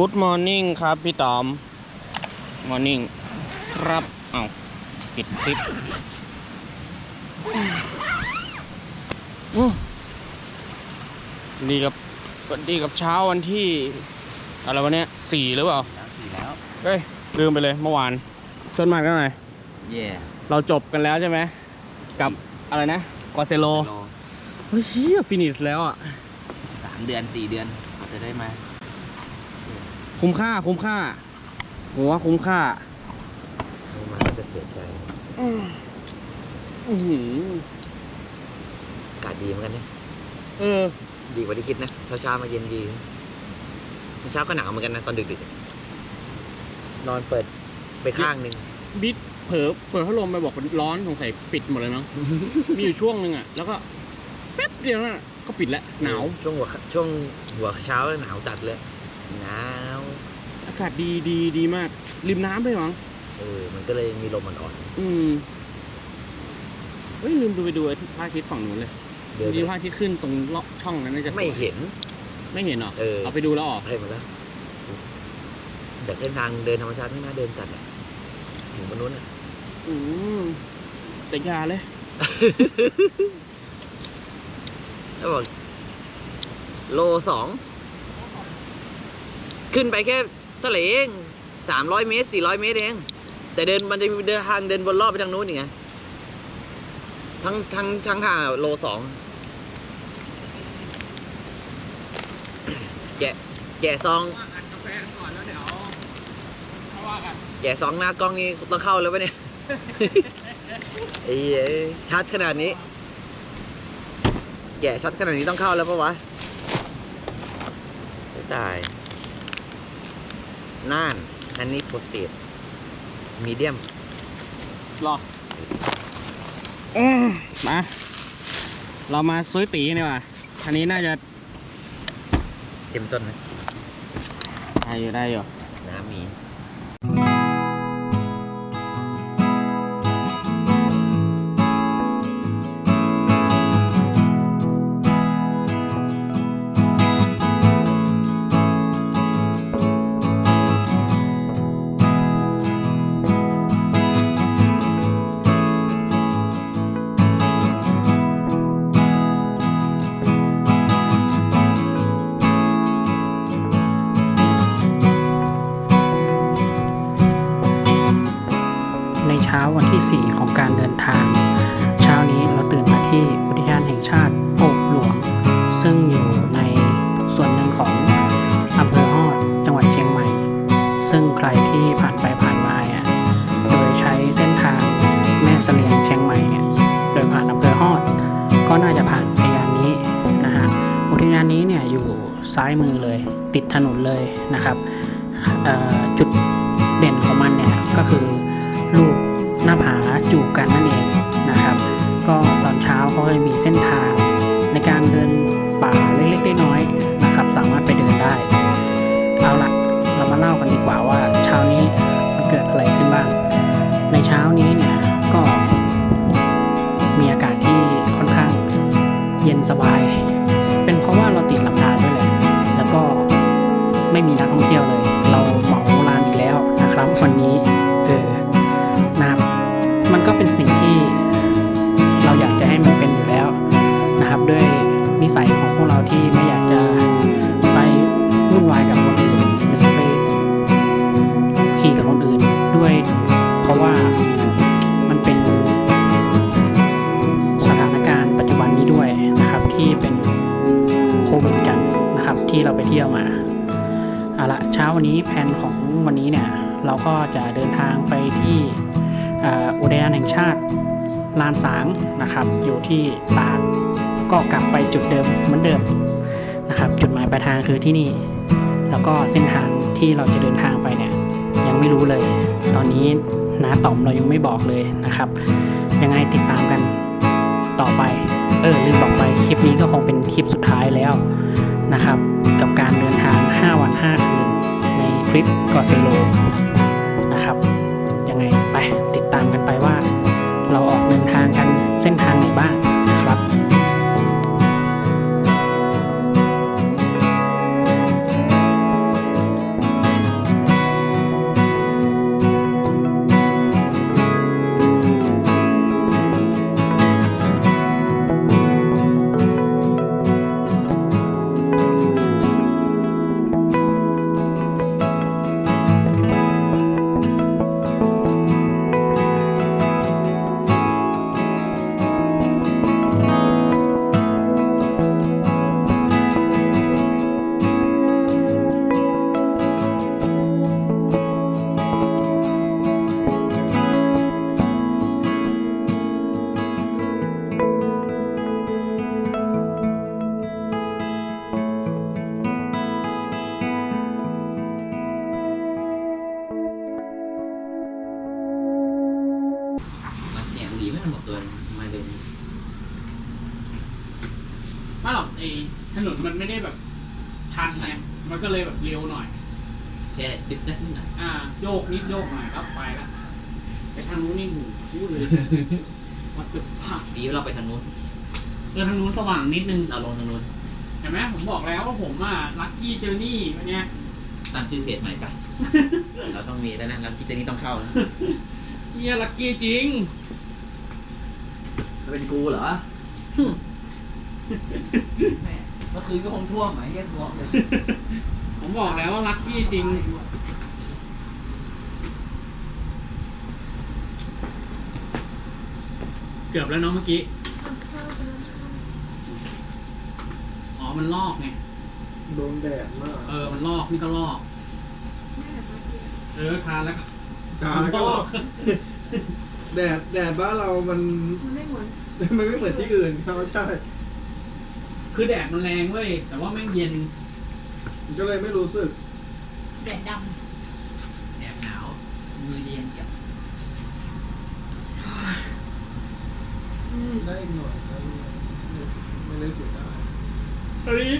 Good morning ครับพี่ตอม Morning ครับ เอาปิดคลิปอืมดีกับดีกับเช้าวันที่ อะไรวะเนี้ยสี่หรือเปล่าแล้วสี่แล้ว เฮ้ย ลืมไปเลยเมื่อวานชวนมากกันหน่อยเย่เราจบกันแล้วใช่ไหม กับอะไรนะกอเซโลโลเฮ้ยเฮียฟินิชแล้วอะสามเดือนสี่เดือนกว่าจะได้มา คุ้มค่าคุ้มค่าผมว่าคุ้มค่าไม่มาก็จะเสียใจอืมอื้อหืออากาศดีเหมือนกันเนี่ยเออ ดีกว่าที่คิดนะเช้าเช้าๆมาเย็นดีเช้าก็หนาวเหมือนกันนะตอนดึกๆนอนเปิดไปข้างหนึ่ง บิดเผลอเปิดพัดลมไปบอกมันร้อนสงสัยปิดหมดเลยมั้ง มีอยู่ช่วงหนึ่งอะ แล้วก็แป๊บเดียวนั่นน่ะก็ปิดแล้วหนาว ช่วงหัวช่วงหัวเช้าหนาวจัดเลยหนาวอากาศดีดีดีมาก ริมน้ำด้วยมั้งเออ มันก็เลยมีลมอ่อนอืมเฮ้ยลืมดูไปดูไอ้ที่พระอาทิตย์ฝั่งนู้นเลยๆเดินดีพระอาทิตย์ขึ้นตรงเลาะช่องนั้นน่าจะสวยไม่เห็น ไม่เห็นเหรอเออ เอาไปดูแล้วเหรอให้หมดแล้วแต่เส้นทางเดินธรรมชาติไม่น่าเดินจัดอะถึงบนนู้นอะอืมแต่อยาเลย แล้วบอกโลสอง ขึ้นไปแค่เท่าไหร่เองสามร้อยเมตรสี่ร้อยเมตรเอง แต่เดินมันจะมีเดินทางเดินวนรอบไปทางนู้นอีกไงทั้งทั้งทั้งทางโลสองแกะแกะซองแก่อนแล้วเดี๋ยวเขาว่ากันแกะซองหน้ากล้องนี่ต้องเข้าแล้วปะเนี่ยไอ้เหี้ยชัดขนาดนี้ แกะชัดขนาดนี้ต้องเข้าแล้วปะวะตาย น่าน อันนี้โปรเซสมีเดียมรออืมมา เรามาซื้อตีนี่ว่ะอันนี้น่าจะเต็มต้นไหมได้อยู่ได้อยู่ น้ำมี เช้าวันที่ 4 ของการเดินทาง เช้านี้เราตื่นมาที่อุทยานแห่งชาติโอกหลวง ซึ่งอยู่ในส่วนหนึ่งของอำเภอฮอดจังหวัดเชียงใหม่ ซึ่งใครที่ผ่านไปผ่านมาเนี่ยโดยใช้เส้นทางแม่เสลียงเชียงใหม่เนี่ยโดยผ่านอำเภอฮอด ก็น่าจะผ่านอุทยานนี้นะฮะอุทยานนี้เนี่ยอยู่ซ้ายมือเลยติดถนนเลยนะครับจุดเด่นของมันเนี่ยก็คือรูป จูบกันนั่นเองนะครับ ก็ตอนเช้าเขาจะมีเส้นทางในการเดินป่าเล็กๆน้อยๆนะครับ สามารถไปเดินได้ เอาละเรามาเล่ากันดีกว่าว่าเช้านี้มันเกิดอะไรขึ้นบ้าง ในเช้านี้เนี่ยก็มีอากาศที่ค่อนข้างเย็นสบาย เป็นเพราะว่าเราติดลำธารด้วยแหละแล้วก็ไม่มีนักท่องเที่ยวเลย ก็เป็นสิ่งที่เราอยากจะให้มันเป็นอยู่แล้วนะครับ ด้วยนิสัยของพวกเราที่ไม่อยากจะไปวุ่นวายกับคนอื่นหรือไปขี่กับคนอื่นด้วย เพราะว่ามันเป็นสถานการณ์ปัจจุบันนี้ด้วยนะครับ ที่เป็นโควิดกันนะครับ ที่เราไปเที่ยวมาเอาละเช้าวันนี้แผนของวันนี้เนี่ยเราก็จะเดินทางไปที่ อุทยานแห่งชาติลานสางนะครับ อยู่ที่ตากก็กลับไปจุดเดิมเหมือนเดิมนะครับ จุดหมายปลายทางคือที่นี่ แล้วก็เส้นทางที่เราจะเดินทางไปเนี่ยยังไม่รู้เลย ตอนนี้น้าต่อมเรายังไม่บอกเลยนะครับ ยังไงติดตามกันต่อไป เออลืมบอกไปคลิปนี้ก็คงเป็นคลิปสุดท้ายแล้วนะครับ กับการเดินทาง 5 วัน 5 คืนในทริปกอเซโล เไม่ได้แบบชันไงมันก็เลยแบบเร็วหน่อย แค่ซิกแซกนิดหน่อยอ่า โยกนิดโยกหน่อยครับไปละไปทางนู้นนี่หูพูดเลยวัดตึกผักดีว่าเราไปทางนู้นเออทางนู้นสว่างนิดนึงเราลงทางนู้นเห็นไหมผมบอกแล้วว่าผมอะลัคกี้เจอร์นี่วันเนี้ยตั้งชื่อเพจใหม่ไปเราต้องมีแล้วนะแล้วกิจนี้ต้องเข้านะเนี่ยลัคกี้จริงแล้วเป็นกูเหรอแม่เมื่อคืนก็คงท่วมไหมเฮียท่วมเลยผมบอกแล้วว่าลัคกี้จริง เกือบแล้วเนาะเมื่อกี้ อ๋อ มันลอกไง โดนแดดมากเออ มันลอกนี่ก็ลอก เออทานแล้วก็ทานแล้วก็ลอกแดดแดดบ้านเรามัน มันไม่เหมือน มันไม่เหมือนที่อื่นครับใช่ คือแดดมันแรงเว้ย แต่ว่าแม่งเย็นมันก็เลยไม่รู้สึก แดดดแอบหนาวมือเย็นเจ็บได้อีกหน่อยครับไม่ได้เสียดายอันนี้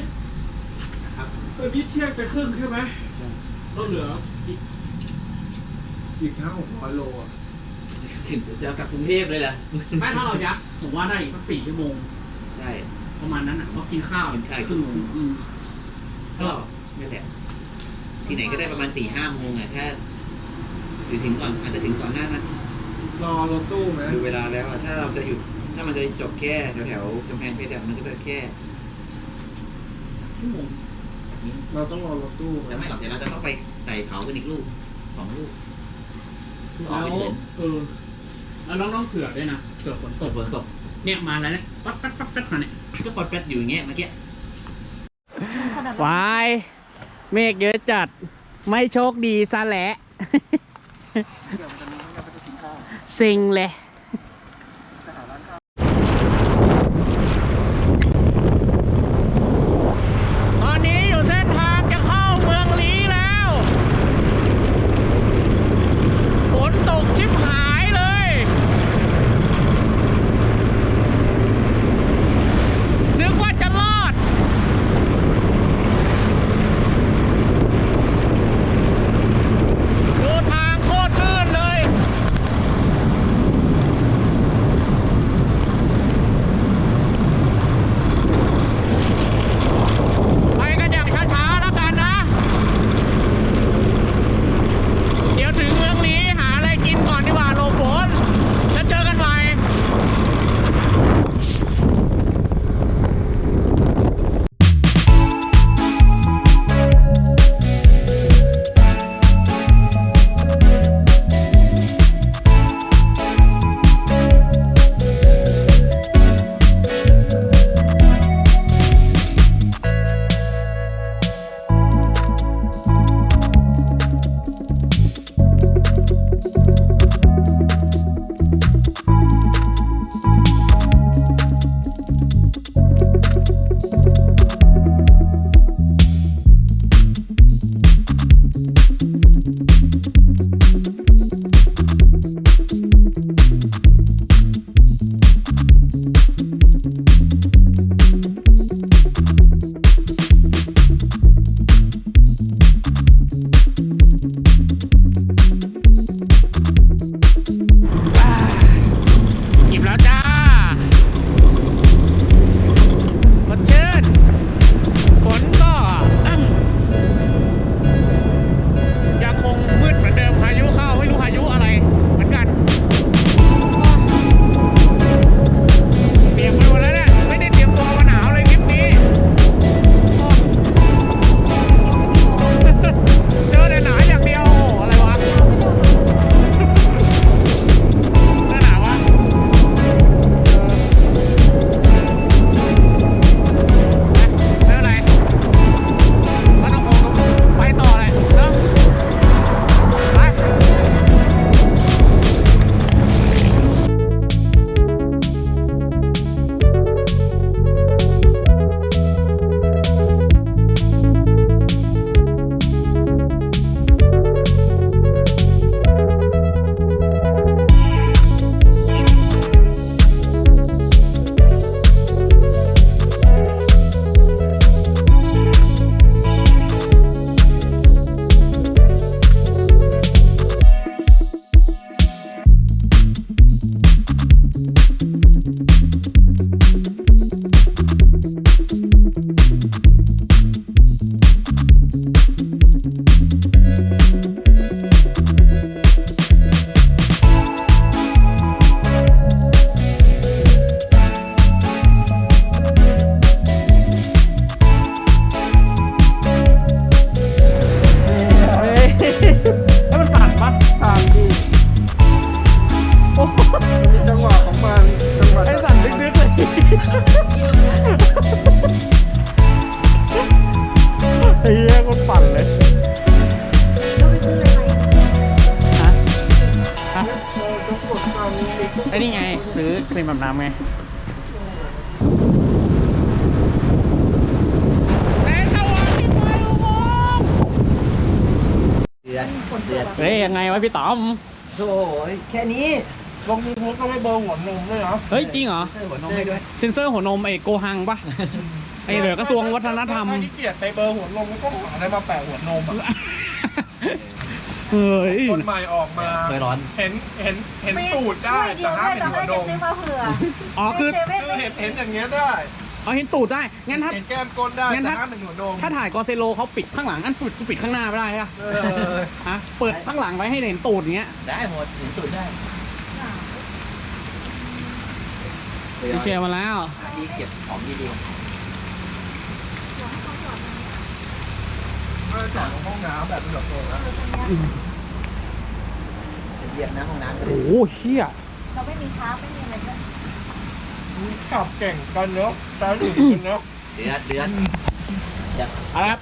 นะครับอันนี้เที่ยงจะครึ่งใช่ไหมก็เหลืออีกอีกห้าหกร้อยโลอะถึงจะกลับกรุงเทพเลยแหละไม่ถ้าเรายัดผมว่าได้อีกสักสี่ชั่วโมง ใช่ ประมาณนั้นอะเพราะกินข้าวกินข้าวอีกครึ่งชั่วโมงอืมก็นี่แหละที่ไหนก็ได้ประมาณสี่ห้าโมงอะถ้าหรือถึงก่อนอาจจะถึงก่อนหน้านั้นรอรถตู้ไหมดูเวลาแล้วอะถ้าเราจะหยุดถ้ามันจะจบแค่แถวแถวๆกำแพงเพชรอะมันก็จะแค่ชั่วโมงเราต้องรอรถตู้ไหมแต่ไม่หรอกเดี๋ยวเราจะต้องไปไต่เขากันอีกลูกสองลูกเพื่อออกแล้วไปเดิน เออแล้วน้องๆเผื่อด้วยนะเผื่อฝนตตกกฝนตกเนี่ยมาแล้วเนี่ยปั๊บปั๊บปั๊บปั๊บมาเนี่ย ก็ปลดแป๊ดอยู่อย่างเงี้ยเมื่อกี้วายเมฆเยอะจัด ไม่โชคดีซะแหละสิงเลย เดือนเดือนเฮ้ยยังไงวะพี่ต๋อมโอ้ยแค่นี้ลงยูทูบก็ไม่เบอร์หัวนมด้วยเหรอเฮ้ยจริงเหรอเสื้อหัวนมให้ด้วยเซนเซอร์หัวนมไอโกหังปะไอเหลือกระทรวงวัฒนธรรมถ้าขี้เกียจไปเบอร์หัวนมก็ต้องหาอะไรมาแปะหัวนมอะเฮ้ยต้นใหม่ออกมาเคยร้อน เห็นเห็นเห็นตูดได้แต่ห้ามเห็นหัวนมซื้อมาเผื่ออ๋อคือคือเห็นเห็นอย่างเงี้ยได้ เอาเห็นตูดได้ งั้นถ้า เห็นแก้มก้นได้งั้นแต่ถ้า ห้ามเห็นหัวนมถ้าถ่ายกอเซโลเขาปิดข้างหลัง อันปิดปิดข้างหน้าไม่ได้อะเออฮะเปิดข้างหลังไว้ให้เห็นตูดอย่างเงี้ยได้หมดถึงสุดได้พี่เชียร์มาแล้วที่เก็บของดีเออจอดในห้องน้ำแบบเป็นแบบโซนนะๆเหยียบนะห้องน้ำก็เลโอ้ยโหเฮียเราไม่มีค้าไม่มีอะไรด้วย ขับเก่งกันเนาะตาถึงกันเนาะเดือนเดือนอย่าอะไรครับ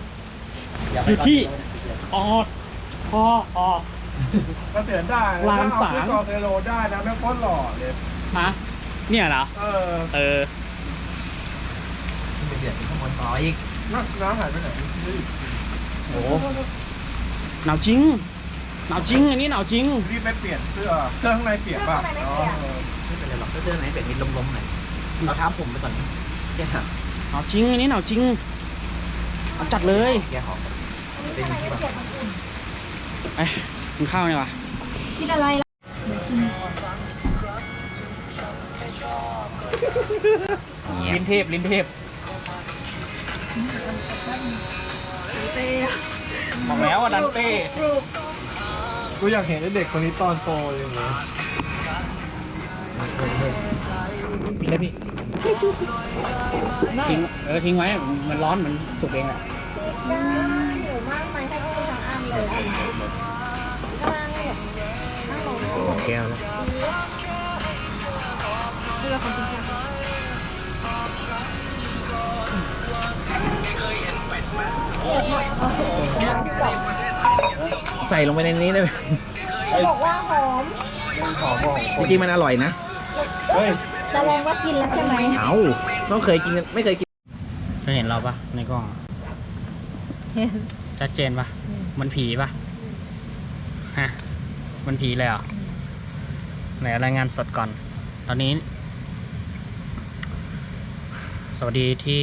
อย่าไปอยู่ที่ก่อนออดพอออก ก็เสียนได้ลานสาง ถ้เอขึ้นกอเซโลได้นะแม่งโคตรหล่อเลย ฮะเนี่ยเหรอ เออเออขึ้นไปเดือดข้างบนต่ออีกน้ำน้ำหายไปไหนโอ้โหหนาวจริง หนาวจริงอันนี้หนาวจริง รีบไปเปลี่ยนเสื้อเสื้อข้างในเปียกป่ะอ๋อไม่เป็นไรหรอกก็เจอไหนแบบมีลมๆหน่อย เอาเท้าผมไปก่อนแกหักหนาวจริงอันนี้หนาวจริงเอาจัดเลยแกหอบอันนี้ทำไมไม่เปียกมันอุ่นไปกินข้าวเนี่ยวะคิดอะไรล่ะลิ้นเทพลิ้นเทพบอกแล้วว่าดันเต้กูอยากเห็นไอ้เด็กคนนี้ตอนโตอย่างเงี้ย ปิดเลยพี่ทิ้งเออทิ้งไว้มันร้อนมันสุกเองแหละได้หิวมากไหมถ้าพูดทั้งอันเลยอันไหนกำลังแบบนั่งลงหมดแก้วแล้วเรือคนจริงจังใส่ลงไปในนี้ได้ไหมเขาบอกว่าหอมขอบอกจริงๆมันอร่อยนะ เฮ้ยแสดงว่ากินแล้วใช่ไหมเอาต้องเคยกินกันไม่เคยกินจะเห็นเราปะในกล้องเห็น ชัดเจนปะมันผีปะฮะมันผีเลยเหรอไหนรายงานสดก่อน ตอนนี้ สวัสดีที่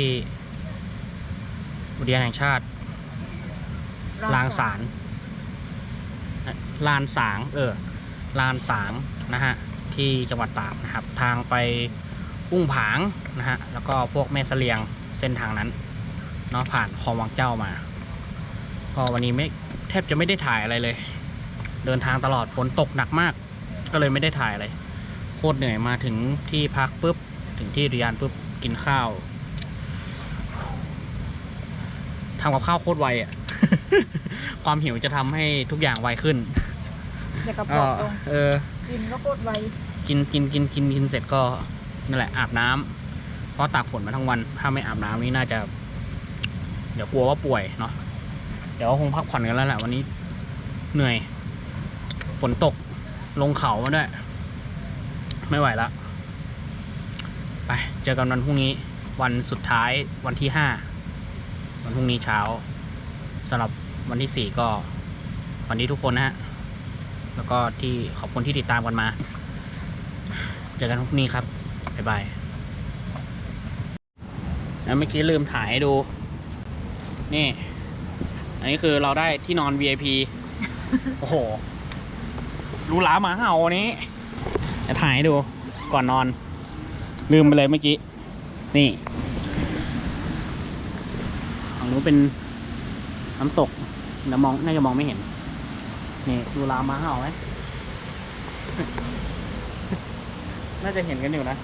อุทยานแห่งชาติ ลางสารลานสาง เออ ลานสางนะฮะ ที่จังหวัดตากนะครับ ทางไปอุ้งผางนะฮะแล้วก็พวกแม่เสลียงเส้นทางนั้นเนาะผ่านคลองวังเจ้ามาก็วันนี้ไม่แทบจะไม่ได้ถ่ายอะไรเลย เดินทางตลอดฝนตกหนักมาก ก็เลยไม่ได้ถ่ายอะไรโคตรเหนื่อยมาถึงที่พักปุ๊บถึงที่อุทยานปุ๊บกินข้าวทำกับข้าวโคตรไวอะ ความหิวจะทำให้ทุกอย่างไวขึ้นเดี๋ยวกระก็ป๋องลงเออ กินก็โคตรไวกินกินกินกินกินเสร็จก็นั่นแหละอาบน้ำเพราะตากฝนมาทั้งวัน ถ้าไม่อาบน้ำนี่น่าจะ เดี๋ยวกลัวว่าป่วยเนาะเดี๋ยวคงพักผ่อนกันแล้วแหละวันนี้เหนื่อย ฝนตกลงเขามาด้วย ไม่ไหวละไปเจอกันวันพรุ่งนี้ วันสุดท้ายวันที่ห้าวันพรุ่งนี้เช้าสำหรับวันที่สี่ก็วันนี้ทุกคนนะฮะ แล้วก็ที่ขอบคุณที่ติดตามกันมา เจอกันพรุ่งนี้ครับ บ๊ายบายแล้วเมื่อกี้ลืมถ่ายให้ดู นี่ อันนี้คือเราได้ที่นอน VIP โอ้โหรูหราหมาเห่าอันนี้จะถ่ายให้ดูก่อนนอน ลืมไปเลยเมื่อกี้ นี่ฝั่งนู้นเป็นน้ำตกแต่มองน่าจะมองไม่เห็น นี่ดูหราหมาเห่าไหม น่าจะเห็นกันอยู่นะ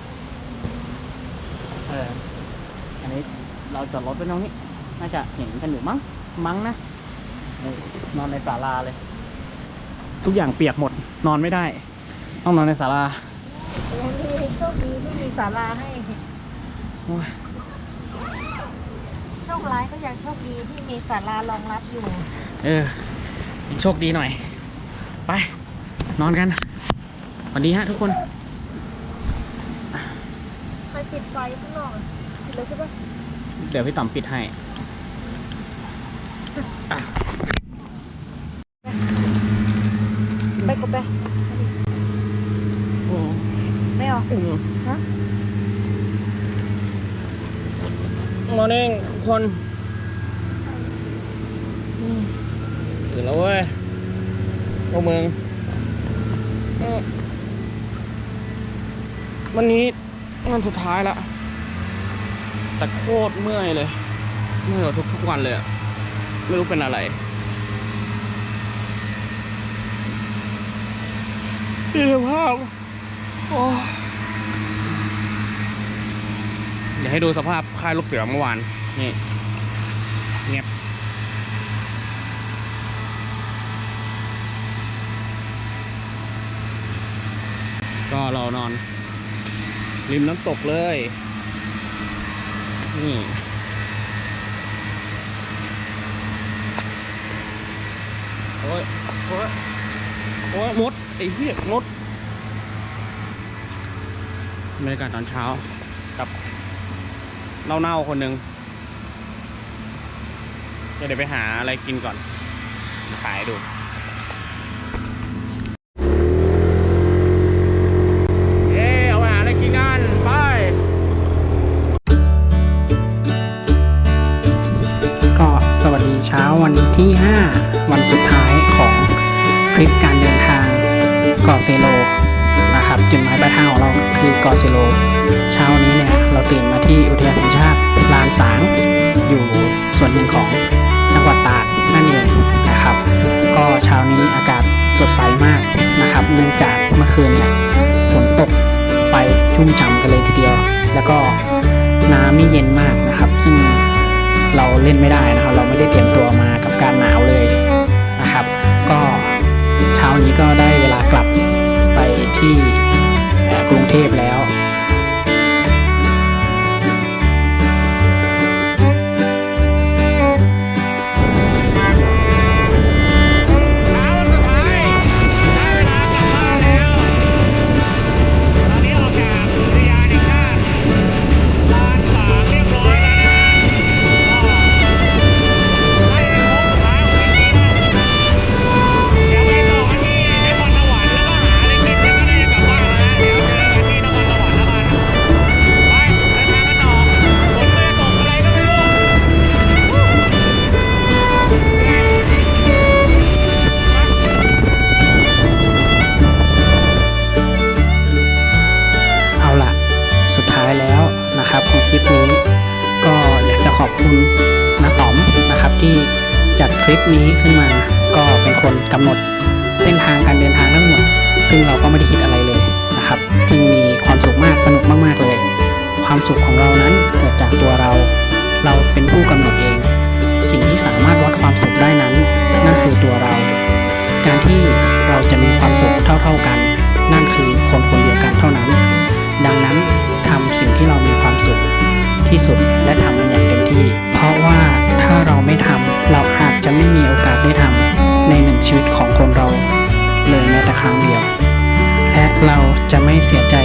เออ อันนี้เราจอดรถไว้ตรงนี้ น่าจะเห็นกันอยู่มั้ง มั้งนะนี่นอนในศาลาเลย ทุกอย่างเปียกหมด นอนไม่ได้ ต้องนอนในศาลายังดีโชคดีที่มีศาลาให้โอ้ยโชคร้ายก็ยังโชคดีที่มีศาลารองรับอยู่ เออยังโชคดีหน่อย ไป นอนกันสวัสดีฮะทุกคนไปปิดไฟข้างนอกอะปิดเลยใช่ปะเดี๋ยวพี่ต่อมปิดให้อะไปกดไป โอ้ไม่ออกฮะ มอร์นิ่งทุกคนอืมตื่นแล้วเว้ย วกมึงเอ้อวันนี้วันสุดท้ายละ แต่โคตรเมื่อยเลย เมื่อยกว่าทุกทุกวันเลยอะไม่รู้เป็นอะไรดีสภาพโอ้ยเดี๋ยวให้ดูสภาพค่ายลูกเสือเมื่อวาน นี่ เงียบ ก็ เรานอน ริมน้ำตกเลย นี่โอ้ยโอ้ยโอ้ยมดไอ้เหี้ยมดบรรยากาศตอนเช้ากับเน่าๆคนหนึ่งเดี๋ยวไปหาอะไรกินก่อน ขายดู ทริปการเดินทางเกาะเซโลนะครับจุดหมายปลายทางของเราคือเกาะเซโล เช้านี้เนี่ยเราตื่นมาที่อุทยานแห่งชาติลานสาง อยู่ส่วนหนึ่งของจังหวัดตราดนั่นเองนะครับ ก็เช้านี้อากาศสดใสมากนะครับ เนื่องจากเมื่อคืนเนี่ยฝนตกไปชุ่มฉ่ำกันเลยทีเดียว แล้วก็น้ำนี่เย็นมากนะครับ ซึ่งเราเล่นไม่ได้นะครับ เราไม่ได้เตรียมตัวมากับการหนาวเลยนะครับ ก็ นี้ก็ได้เวลากลับไปที่กรุงเทพแล้ว จัดคลิปนี้ขึ้นมาก็เป็นคนกำหนดเส้นทางการเดินทางทั้งหมด ซึ่งเราก็ไม่ได้คิดอะไรเลยนะครับ จึงมีความสุขมากสนุกมากๆเลย ความสุขของเรานั้นเกิดจากตัวเรา เราเป็นผู้กำหนดเอง สิ่งที่สามารถวัดความสุขได้นั้น นั่นคือตัวเรา การที่เราจะมีความสุขเท่า ๆกัน นั่นคือคนคนเดียวกันเท่านั้น ดังนั้นทำสิ่งที่เรามีความสุขที่สุดและทำมันอย่างเต็มที่ จะไม่เสียใจ